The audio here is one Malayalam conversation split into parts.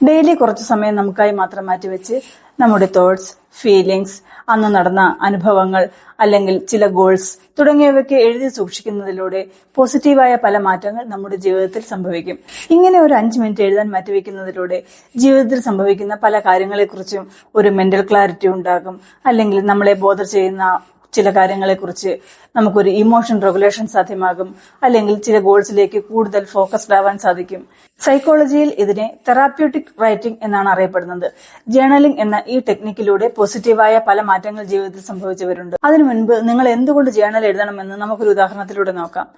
ഡെയിലി കുറച്ച് സമയം നമുക്കായി മാത്രം മാറ്റിവെച്ച് നമ്മുടെ തോട്ട്സ് ഫീലിങ്സ് അന്ന് നടന്ന അനുഭവങ്ങൾ അല്ലെങ്കിൽ ചില ഗോൾസ് തുടങ്ങിയവയ്ക്ക് എഴുതി സൂക്ഷിക്കുന്നതിലൂടെ പോസിറ്റീവായ പല മാറ്റങ്ങൾ നമ്മുടെ ജീവിതത്തിൽ സംഭവിക്കും. ഇങ്ങനെ ഒരു അഞ്ച് മിനിറ്റ് എഴുതാൻ മാറ്റിവെക്കുന്നതിലൂടെ ജീവിതത്തിൽ സംഭവിക്കുന്ന പല കാര്യങ്ങളെക്കുറിച്ചും ഒരു മെന്റൽ ക്ലാരിറ്റി ഉണ്ടാകും. അല്ലെങ്കിൽ നമ്മളെ ബോധർ ചെയ്യുന്ന ചില കാര്യങ്ങളെക്കുറിച്ച് നമുക്കൊരു ഇമോഷൻ റെഗുലേഷൻ സാധ്യമാകും. അല്ലെങ്കിൽ ചില ഗോൾസിലേക്ക് കൂടുതൽ ഫോക്കസ്ഡ് ആവാൻ സാധിക്കും. സൈക്കോളജിയിൽ ഇതിനെ തെറാപ്യൂട്ടിക് റൈറ്റിംഗ് എന്നാണ് അറിയപ്പെടുന്നത്. ജേണലിംഗ് എന്ന ഈ ടെക്നിക്കിലൂടെ പോസിറ്റീവായ പല മാറ്റങ്ങൾ ജീവിതത്തിൽ സംഭവിച്ചവരുണ്ട്. അതിനു മുൻപ് നിങ്ങൾ എന്തുകൊണ്ട് ജേണൽ എഴുതണമെന്ന് നമുക്കൊരു ഉദാഹരണത്തിലൂടെ നോക്കാം.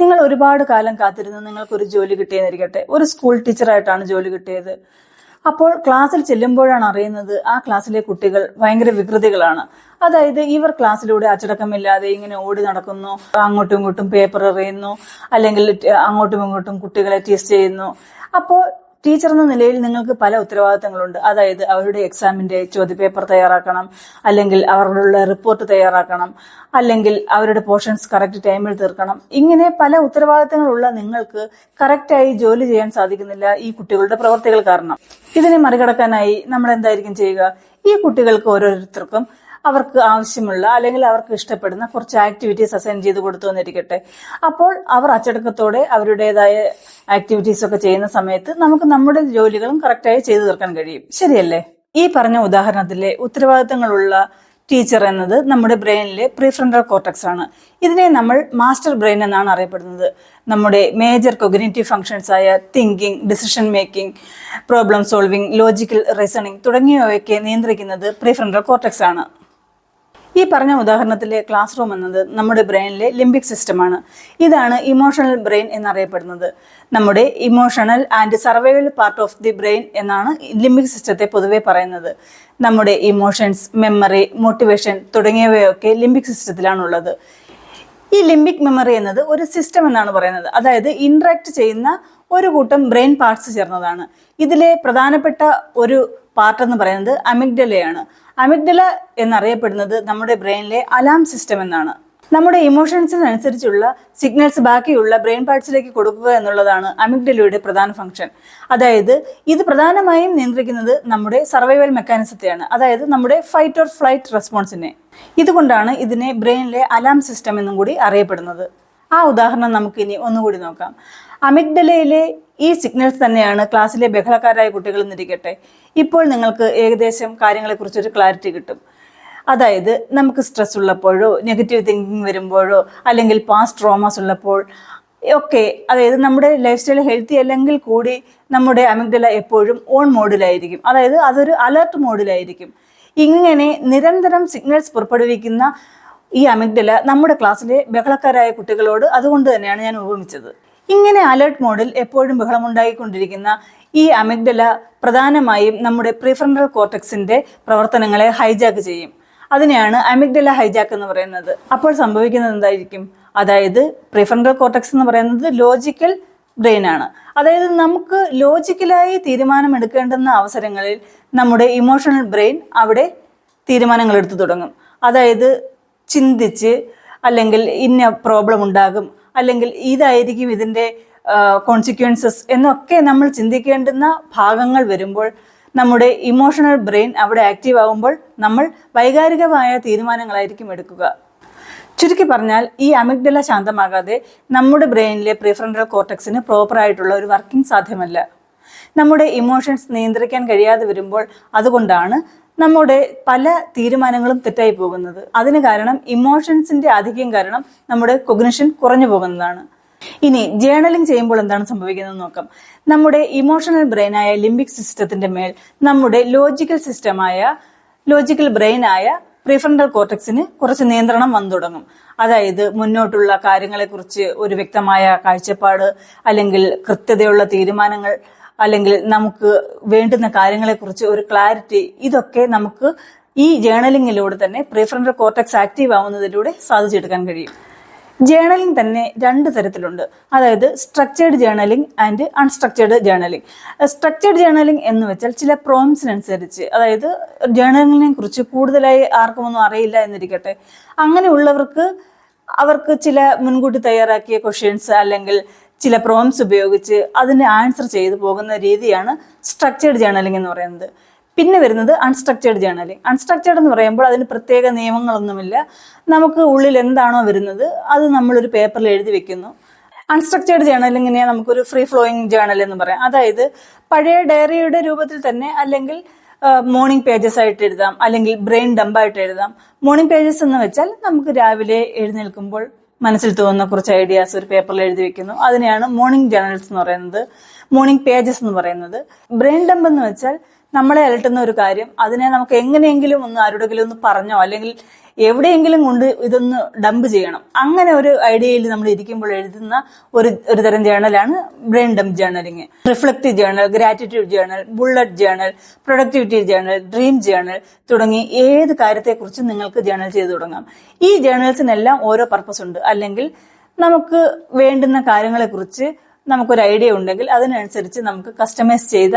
നിങ്ങൾ ഒരുപാട് കാലം കാത്തിരുന്ന് നിങ്ങൾക്കൊരു ജോലി കിട്ടിയെന്നിരിക്കട്ടെ. ഒരു സ്കൂൾ ടീച്ചറായിട്ടാണ് ജോലി കിട്ടിയത്. അപ്പോൾ ക്ലാസ്സിൽ ചെല്ലുമ്പോഴാണ് അറിയുന്നത് ആ ക്ലാസ്സിലെ കുട്ടികൾ ഭയങ്കര വികൃതികളാണ്. അതായത് ഇവർ ക്ലാസ്സിലൂടെ അച്ചടക്കമില്ലാതെ ഇങ്ങനെ ഓടി നടക്കുന്നു അങ്ങോട്ടും ഇങ്ങോട്ടും പേപ്പർ എറിയുന്നു അല്ലെങ്കിൽ അങ്ങോട്ടും ഇങ്ങോട്ടും കുട്ടികളെ ടെസ്റ്റ് ചെയ്യുന്നു. അപ്പോൾ ടീച്ചർ എന്ന നിലയിൽ നിങ്ങൾക്ക് പല ഉത്തരവാദിത്തങ്ങളുണ്ട്. അതായത് അവരുടെ എക്സാമിന്റെ ചോദ്യപേപ്പർ തയ്യാറാക്കണം അല്ലെങ്കിൽ അവരുടെ റിപ്പോർട്ട് തയ്യാറാക്കണം അല്ലെങ്കിൽ അവരുടെ പോർഷൻസ് കറക്റ്റ് ടൈമിൽ തീർക്കണം. ഇങ്ങനെ പല ഉത്തരവാദിത്തങ്ങളുള്ള നിങ്ങൾക്ക് കറക്റ്റായി ജോലി ചെയ്യാൻ സാധിക്കുന്നില്ല ഈ കുട്ടികളുടെ പ്രവർത്തികൾ കാരണം. ഇതിനെ മറികടക്കാനായി നമ്മൾ എന്തായിരിക്കും ചെയ്യുക? ഈ കുട്ടികൾക്ക് ഓരോരുത്തർക്കും അവർക്ക് ആവശ്യമുള്ള അല്ലെങ്കിൽ അവർക്ക് ഇഷ്ടപ്പെടുന്ന കുറച്ച് ആക്ടിവിറ്റീസ് അസൈൻ ചെയ്ത് കൊടുത്തു എന്നിരിക്കട്ടെ. അപ്പോൾ അവർ അച്ചടക്കത്തോടെ അവരുടേതായ ആക്ടിവിറ്റീസ് ഒക്കെ ചെയ്യുന്ന സമയത്ത് നമുക്ക് നമ്മുടെ ജോലികളും കറക്റ്റായി ചെയ്തു തീർക്കാൻ കഴിയും. ശരിയല്ലേ? ഈ പറഞ്ഞ ഉദാഹരണത്തിലെ ഉത്തരവാദിത്തങ്ങളുള്ള ടീച്ചർ എന്നത് നമ്മുടെ ബ്രെയിനിലെ പ്രീഫ്രണ്ടൽ കോർട്ടക്സ് ആണ്. ഇതിനെ നമ്മൾ മാസ്റ്റർ ബ്രെയിൻ എന്നാണ് അറിയപ്പെടുന്നത്. നമ്മുടെ മേജർ കൊഗ്നേറ്റീവ് ഫങ്ഷൻസ് ആയ thinking decision making problem solving logical reasoning തുടങ്ങിയവയൊക്കെ നിയന്ത്രിക്കുന്നത് പ്രീഫ്രണ്ടൽ കോർട്ടക്സ് ആണ്. ഈ പറഞ്ഞ ഉദാഹരണത്തിലെ ക്ലാസ് റൂം എന്നത് നമ്മുടെ ബ്രെയിനിലെ ലിംബിക് സിസ്റ്റമാണ് ഇതാണ് ഇമോഷണൽ ബ്രെയിൻ എന്നറിയപ്പെടുന്നത്. നമ്മുടെ emotional and survival part of the brain എന്നാണ് ലിംബിക് സിസ്റ്റത്തെ പൊതുവെ പറയുന്നത്. നമ്മുടെ ഇമോഷൻസ് മെമ്മറി മോട്ടിവേഷൻ തുടങ്ങിയവയൊക്കെ ലിംബിക് സിസ്റ്റത്തിലാണുള്ളത് ഈ ലിംബിക് മെമ്മറി എന്നത് ഒരു സിസ്റ്റം എന്നാണ് പറയുന്നത്. അതായത് ഇൻട്രാക്ട് ചെയ്യുന്ന ഒരു കൂട്ടം ബ്രെയിൻ പാർട്സ് ചേർന്നതാണ്. ഇതിലെ പ്രധാനപ്പെട്ട ഒരു പാർട്ട് എന്ന് പറയുന്നത് അമിഗ്ഡലയാണ്. അമിഗ്ഡല എന്നറിയപ്പെടുന്നത് നമ്മുടെ ബ്രെയിനിലെ അലാം സിസ്റ്റം എന്നാണ്. നമ്മുടെ ഇമോഷൻസിനനുസരിച്ചുള്ള സിഗ്നൽസ് ബാക്കിയുള്ള ബ്രെയിൻ പാർട്സിലേക്ക് കൊടുക്കുക എന്നുള്ളതാണ് അമിഗ്ഡലയുടെ പ്രധാന ഫംഗ്ഷൻ അതായത് ഇത് പ്രധാനമായും നിയന്ത്രിക്കുന്നത് നമ്മുടെ സർവൈവൽ മെക്കാനിസത്തെയാണ് അതായത് നമ്മുടെ ഫൈറ്റ് ഓർ ഫ്ലൈറ്റ് റെസ്പോൺസിനെ ഇതുകൊണ്ടാണ് ഇതിനെ ബ്രെയിനിലെ അലാം സിസ്റ്റം എന്നും കൂടി അറിയപ്പെടുന്നത്. ആ ഉദാഹരണം നമുക്ക് ഇനി ഒന്നുകൂടി നോക്കാം. അമിഗ്ഡലയിലെ ഈ സിഗ്നൽസ് തന്നെയാണ് ക്ലാസ്സിലെ ബഹളക്കാരായ കുട്ടികൾ എന്നിരിക്കട്ടെ. ഇപ്പോൾ നിങ്ങൾക്ക് ഏകദേശം കാര്യങ്ങളെക്കുറിച്ചൊരു ക്ലാരിറ്റി കിട്ടും. അതായത് നമുക്ക് സ്ട്രെസ് ഉള്ളപ്പോഴോ നെഗറ്റീവ് തിങ്കിങ് വരുമ്പോഴോ അല്ലെങ്കിൽ പാസ്റ്റ് ട്രോമാസ് ഉള്ളപ്പോൾ ഒക്കെ അതായത് നമ്മുടെ ലൈഫ് സ്റ്റൈൽ ഹെൽത്തി അല്ലെങ്കിൽ കൂടി നമ്മുടെ അമിഗ്ഡല എപ്പോഴും ഓൺ മോഡിലായിരിക്കും. അതായത് അതൊരു അലർട്ട് മോഡിലായിരിക്കും. ഇങ്ങനെ നിരന്തരം സിഗ്നൽസ് പുറപ്പെടുവിക്കുന്ന ഈ അമിഗ്ഡല നമ്മുടെ ക്ലാസ്സിലെ ബഹളക്കാരായ കുട്ടികളോട് അതുകൊണ്ട് തന്നെയാണ് ഞാൻ ഉപമിച്ചത്. ഇങ്ങനെ അലേർട്ട് മോഡിൽ എപ്പോഴും ബഹളമുണ്ടായിക്കൊണ്ടിരിക്കുന്ന ഈ അമിഗ്ഡല പ്രധാനമായും നമ്മുടെ പ്രീഫ്രണ്ടൽ കോർട്ടക്സിന്റെ പ്രവർത്തനങ്ങളെ ഹൈജാക്ക് ചെയ്യും. അതിനെയാണ് അമിഗ്ഡല ഹൈജാക്ക് എന്ന് പറയുന്നത്. അപ്പോൾ സംഭവിക്കുന്നത് എന്തായിരിക്കും? അതായത് പ്രീഫ്രണ്ടൽ കോർട്ടക്സ് എന്ന് പറയുന്നത് ലോജിക്കൽ ബ്രെയിൻ ആണ്. അതായത് നമുക്ക് ലോജിക്കലായി തീരുമാനം എടുക്കേണ്ടുന്ന അവസരങ്ങളിൽ നമ്മുടെ ഇമോഷണൽ ബ്രെയിൻ അവിടെ തീരുമാനങ്ങൾ എടുത്തു തുടങ്ങും. അതായത് ചിന്തിച്ച് അല്ലെങ്കിൽ ഇന്ന പ്രോബ്ലം ഉണ്ടാകും അല്ലെങ്കിൽ ഇതായിരിക്കും ഇതിന്റെ കോൺസിക്വൻസസ് എന്നൊക്കെ നമ്മൾ ചിന്തിക്കേണ്ടുന്ന ഭാഗങ്ങൾ വരുമ്പോൾ നമ്മുടെ ഇമോഷണൽ ബ്രെയിൻ അവിടെ ആക്റ്റീവ് ആകുമ്പോൾ നമ്മൾ വൈകാരികമായ തീരുമാനങ്ങളായിരിക്കും എടുക്കുക. ചുരുക്കി പറഞ്ഞാൽ ഈ അമിഗ്ഡല ശാന്തമാകാതെ നമ്മുടെ ബ്രെയിനിലെ പ്രിഫറന്റൽ കോർട്ടക്സിന് പ്രോപ്പറായിട്ടുള്ള ഒരു വർക്കിംഗ് സാധ്യമല്ല. നമ്മുടെ ഇമോഷൻസ് നിയന്ത്രിക്കാൻ കഴിയാതെ വരുമ്പോൾ അതുകൊണ്ടാണ് നമ്മുടെ പല തീരുമാനങ്ങളും തെറ്റായി പോകുന്നത്. അതിന് കാരണം ഇമോഷൻസിന്റെ ആധിക്യം കാരണം നമ്മുടെ കൊഗ്നിഷൻ കുറഞ്ഞു പോകുന്നതാണ്. ഇനി ജേണലിംഗ് ചെയ്യുമ്പോൾ എന്താണ് സംഭവിക്കുന്നത് നോക്കാം. നമ്മുടെ ഇമോഷണൽ ബ്രെയിനായ ലിംബിക് സിസ്റ്റത്തിന്റെ മേൽ നമ്മുടെ ലോജിക്കൽ സിസ്റ്റമായ ലോജിക്കൽ ബ്രെയിനായ പ്രീഫ്രണ്ടൽ കോർട്ടക്സിന് കുറച്ച് നിയന്ത്രണം വന്നു തുടങ്ങും. അതായത് മുന്നോട്ടുള്ള കാര്യങ്ങളെക്കുറിച്ച് ഒരു വ്യക്തമായ കാഴ്ചപ്പാട് അല്ലെങ്കിൽ കൃത്യതയുള്ള തീരുമാനങ്ങൾ അല്ലെങ്കിൽ നമുക്ക് വേണ്ടുന്ന കാര്യങ്ങളെക്കുറിച്ച് ഒരു ക്ലാരിറ്റി ഇതൊക്കെ നമുക്ക് ഈ ജേണലിങ്ങിലൂടെ തന്നെ പ്രീഫ്രണ്ടൽ കോർട്ടക്സ് ആക്റ്റീവ് ആവുന്നതിലൂടെ സാധിച്ചെടുക്കാൻ കഴിയും. ജേണലിംഗ് തന്നെ രണ്ട് തരത്തിലുണ്ട്. അതായത് structured journaling and unstructured journaling structured journaling എന്ന് വെച്ചാൽ ചില പ്രോംസിനനുസരിച്ച് അതായത് ജേണലിങ്ങിനെ കുറിച്ച് കൂടുതലായി ആർക്കും ഒന്നും അറിയില്ല എന്നിരിക്കട്ടെ. അങ്ങനെയുള്ളവർക്ക് അവർക്ക് ചില മുൻകൂട്ടി തയ്യാറാക്കിയ ക്വസ്റ്റ്യൻസ് അല്ലെങ്കിൽ ചില പ്രോംസ് ഉപയോഗിച്ച് അതിന് ആൻസർ ചെയ്തു പോകുന്ന രീതിയാണ് സ്ട്രക്ചേർഡ് ജേണലിംഗ് എന്ന് പറയുന്നത്. പിന്നെ വരുന്നത് അൺസ്ട്രക്ചേർഡ് ജേണലിംഗ് അൺസ്ട്രക്ചേർഡ് എന്ന് പറയുമ്പോൾ അതിന് പ്രത്യേക നിയമങ്ങളൊന്നുമില്ല. നമുക്ക് ഉള്ളിൽ എന്താണോ വരുന്നത് അത് നമ്മളൊരു പേപ്പറിൽ എഴുതി വെക്കുന്നു. അൺസ്ട്രക്ചേർഡ് ജേണലിങ്ങിനെ നമുക്കൊരു ഫ്രീ ഫ്ലോയിങ് ജേണൽ എന്ന് പറയാം. അതായത് പഴയ ഡയറിയുടെ രൂപത്തിൽ തന്നെ അല്ലെങ്കിൽ മോർണിംഗ് പേജസ് ആയിട്ട് എഴുതാം. അല്ലെങ്കിൽ ബ്രെയിൻ ഡംപായിട്ട് എഴുതാം. മോർണിംഗ് പേജസ് എന്ന് വെച്ചാൽ നമുക്ക് രാവിലെ എഴുന്നേൽക്കുമ്പോൾ മനസ്സിൽ തോന്നുന്ന കുറച്ച് ഐഡിയാസ് ഒരു പേപ്പറിൽ എഴുതി വെക്കുന്നു. അതിനെയാണ് മോർണിംഗ് ജേണൽസ് എന്ന് പറയുന്നത്. മോർണിംഗ് പേജസ് എന്ന് പറയുന്നത്. ബ്രെയിൻ ഡംപ് എന്ന് വെച്ചാൽ നമ്മളെ അലട്ടുന്ന ഒരു കാര്യം. അതിനെ നമുക്ക് എങ്ങനെയെങ്കിലും ഒന്ന് ആരോടെങ്കിലും ഒന്ന് പറഞ്ഞോ അല്ലെങ്കിൽ എവിടെയെങ്കിലും കൊണ്ട് ഇതൊന്ന് ഡംപ് ചെയ്യണം. അങ്ങനെ ഒരു ഐഡിയയിൽ നമ്മൾ ഇരിക്കുമ്പോൾ എഴുതുന്ന ഒരു ഒരു തരം ജേണലാണ് brain dump journaling reflective journal gratitude journal bullet journal productivity journal dream journal തുടങ്ങി ഏത് കാര്യത്തെക്കുറിച്ചും നിങ്ങൾക്ക് ജേണൽ ചെയ്തു തുടങ്ങാം. ഈ ജേണൽസിനെല്ലാം ഓരോ പർപ്പസ് ഉണ്ട്. അല്ലെങ്കിൽ നമുക്ക് വേണ്ടുന്ന കാര്യങ്ങളെക്കുറിച്ച് നമുക്കൊരു ഐഡിയ ഉണ്ടെങ്കിൽ അതിനനുസരിച്ച് നമുക്ക് കസ്റ്റമൈസ് ചെയ്ത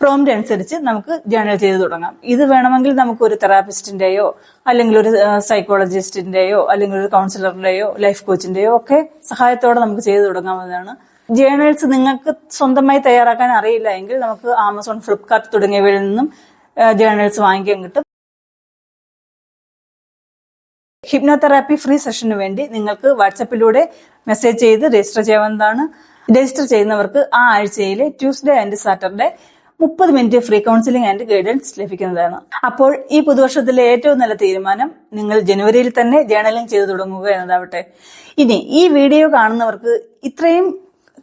പ്രോംപ്റ്റ് അനുസരിച്ച് നമുക്ക് ജേണൽ ചെയ്ത് തുടങ്ങാം. ഇത് വേണമെങ്കിൽ നമുക്ക് ഒരു തെറാപ്പിസ്റ്റിന്റെയോ അല്ലെങ്കിൽ ഒരു സൈക്കോളജിസ്റ്റിന്റെയോ അല്ലെങ്കിൽ ഒരു കൗൺസിലറിന്റെയോ ലൈഫ് കോച്ചിന്റെയോ ഒക്കെ സഹായത്തോടെ നമുക്ക് ചെയ്തു തുടങ്ങാവുന്നതാണ്. ജേണൽസ് നിങ്ങൾക്ക് സ്വന്തമായി തയ്യാറാക്കാൻ അറിയില്ല എങ്കിൽ നമുക്ക് ആമസോൺ ഫ്ലിപ്കാർട്ട് തുടങ്ങിയവയിൽ നിന്നും ജേണൽസ് വാങ്ങിക്കാൻ കിട്ടും. ഹിപ്നോതെറാപ്പി ഫ്രീ സെഷന് വേണ്ടി നിങ്ങൾക്ക് വാട്സപ്പിലൂടെ മെസ്സേജ് ചെയ്ത് രജിസ്റ്റർ ചെയ്യാവുന്നതാണ്. രജിസ്റ്റർ ചെയ്യുന്നവർക്ക് ആ ആഴ്ചയിലെ ട്യൂസ്ഡേ ആൻഡ് സാറ്റർഡേ മുപ്പത് minute free counselling and guidance ലഭിക്കുന്നതാണ്. അപ്പോൾ ഈ പുതുവർഷത്തിലെ ഏറ്റവും നല്ല തീരുമാനം നിങ്ങൾ ജനുവരിയിൽ തന്നെ ജേണലിംഗ് ചെയ്തു തുടങ്ങുക എന്നതാവട്ടെ. ഇനി ഈ വീഡിയോ കാണുന്നവർക്ക് ഇത്രയും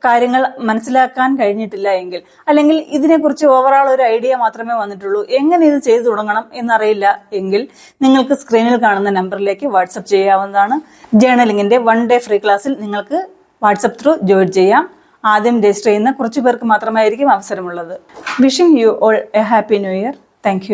കാര്യങ്ങൾ മനസ്സിലാക്കാൻ കഴിഞ്ഞിട്ടില്ല എങ്കിൽ അല്ലെങ്കിൽ ഇതിനെക്കുറിച്ച് ഓവറാൾ ഒരു ഐഡിയ മാത്രമേ വന്നിട്ടുള്ളൂ എങ്ങനെ ഇത് ചെയ്തു തുടങ്ങണം എന്നറിയില്ല എങ്കിൽ നിങ്ങൾക്ക് സ്ക്രീനിൽ കാണുന്ന നമ്പറിലേക്ക് വാട്സപ്പ് ചെയ്യാവുന്നതാണ്. ജേണലിംഗിന്റെ വൺ ഡേ ഫ്രീ ക്ലാസ്സിൽ നിങ്ങൾക്ക് വാട്സപ്പ് ത്രൂ ജോയിൻ ചെയ്യാം. ആദ്യം രജിസ്റ്റർ ചെയ്യുന്ന കുറച്ചു പേർക്ക് മാത്രമായിരിക്കും അവസരമുള്ളത്. Wishing you all a happy new year thank